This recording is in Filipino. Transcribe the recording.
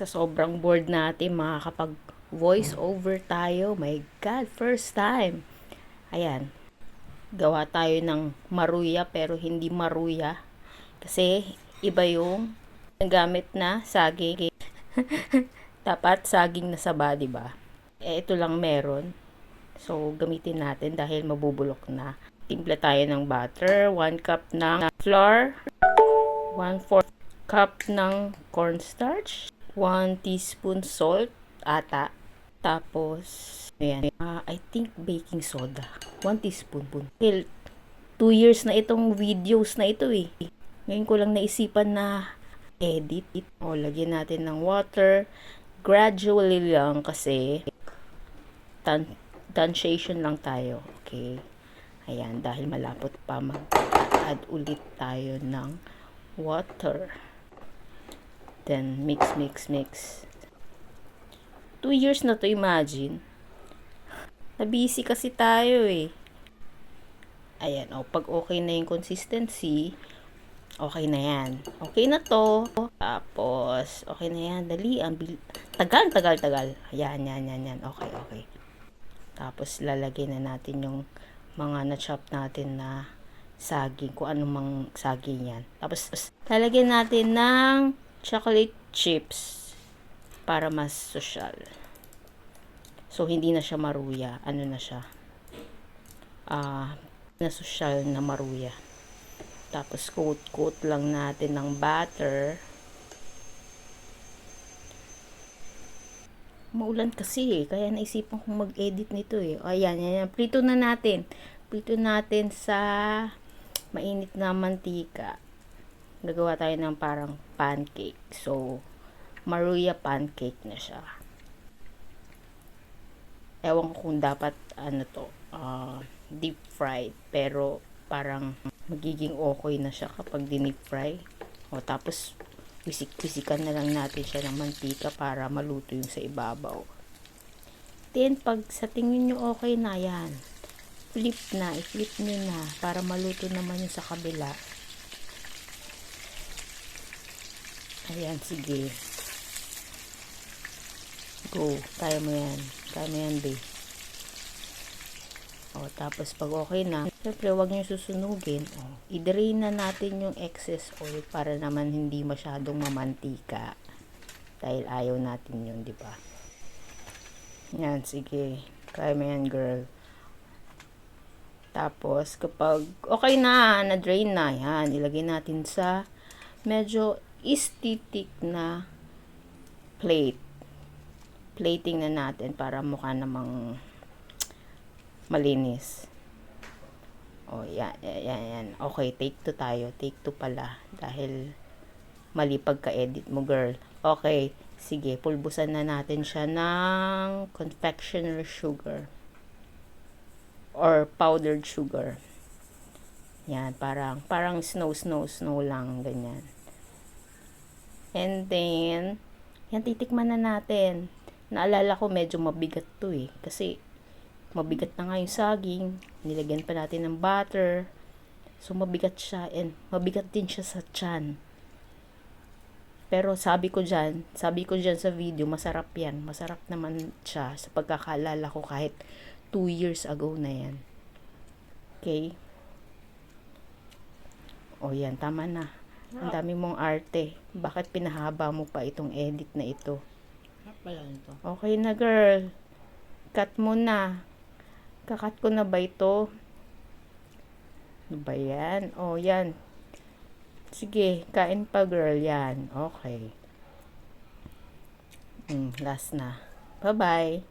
Sa sobrang bored natin, makakapag voice over tayo. My God, first time. Ayan. Gawa tayo ng maruya pero hindi maruya. Kasi iba yung nagamit na saging. Dapat saging na saba, di ba? Eh, ito lang meron. So, gamitin natin dahil mabubulok na. Timpla tayo ng butter. 1 cup ng flour. 1 4 cup ng cornstarch. 1 teaspoon salt ata. Tapos, ayan. ah, I think baking soda. 1 teaspoon. Well, 2 years na itong videos na ito eh. Ngayon ko lang naisipan na edit. O, lagyan natin ng water. Gradually lang kasi tan lang tayo. Okay. Ayan, dahil malapot pa mag-add ulit tayo ng water. Then, mix, mix, mix. Two years na to, imagine. Nabisi kasi tayo eh. Ayan, o, pag okay na yung consistency, okay na yan. Okay na to. Tapos, okay na yan. Dali, ang bil- tagal, tagal, tagal. Ayan, yan, yan, yan. Okay, okay. Tapos, lalagay na natin yung mga na-chop natin na saging, kung anong mang saging yan. Tapos, lalagyan natin ng chocolate chips para mas social. So, hindi na siya maruya. Ano na siya? Ah, na social na maruya. Tapos, coat-coat lang natin ng butter. Maulan kasi eh. Kaya naisipan kong mag-edit nito eh. Ayan, yan, yan. Prito na natin. Prito natin sa mainit na mantika. Gagawa tayo ng parang pancake. So, maruya pancake na siya. Ewan ko kung dapat, ano to, ah, deep fried. Pero, parang magiging okay na siya kapag dinip fry. O, tapos, wisik-wisikan na lang natin siya ng mantika para maluto yung sa ibabaw. Then, pag sa tingin nyo okay na, yan. Flip na, i-flip nyo na para maluto naman yung sa kabila. Ayan, sige. Go. Kaya mo yan. Kaya mo yan, babe. O, tapos pag okay na, syempre huwag nyo susunugin. O, i-drain na natin yung excess oil para naman hindi masyadong mamantika. Dahil ayaw natin yun, di ba? Yan, sige. Kaya mo yan, girl. Tapos, kapag okay na, na-drain na, yan, ilagay natin sa medyo istitik na plate. Plating na natin para mukha namang malinis. O, yan, yan, yan. Okay, take two tayo. Take two pala. Dahil mali pagka-edit mo, girl. Okay, sige, pulbusan na natin siya ng confectioner sugar. Or powdered sugar. Yan, parang, parang snow, snow, snow lang, ganyan. And then, yan, titikman na natin. Naalala ko, medyo mabigat to eh. Kasi, mabigat na nga yung saging. Nilagyan pa natin ng butter. So, mabigat siya. And, mabigat din siya sa tiyan. Pero, sabi ko dyan, sabi ko dyan sa video, masarap yan. Masarap naman siya sa pagkakaalala ko kahit 2 years ago na yan. Okay? O, yan. Tama na. Ang dami mong arte. Bakit pinahaba mo pa itong edit na ito? Okay na, girl. Cut mo na. Kakat ko na ba ito? Ano ba yan? Oh, yan. Sige, kain pa, girl. Yan. Okay. Mm, last na. Bye-bye.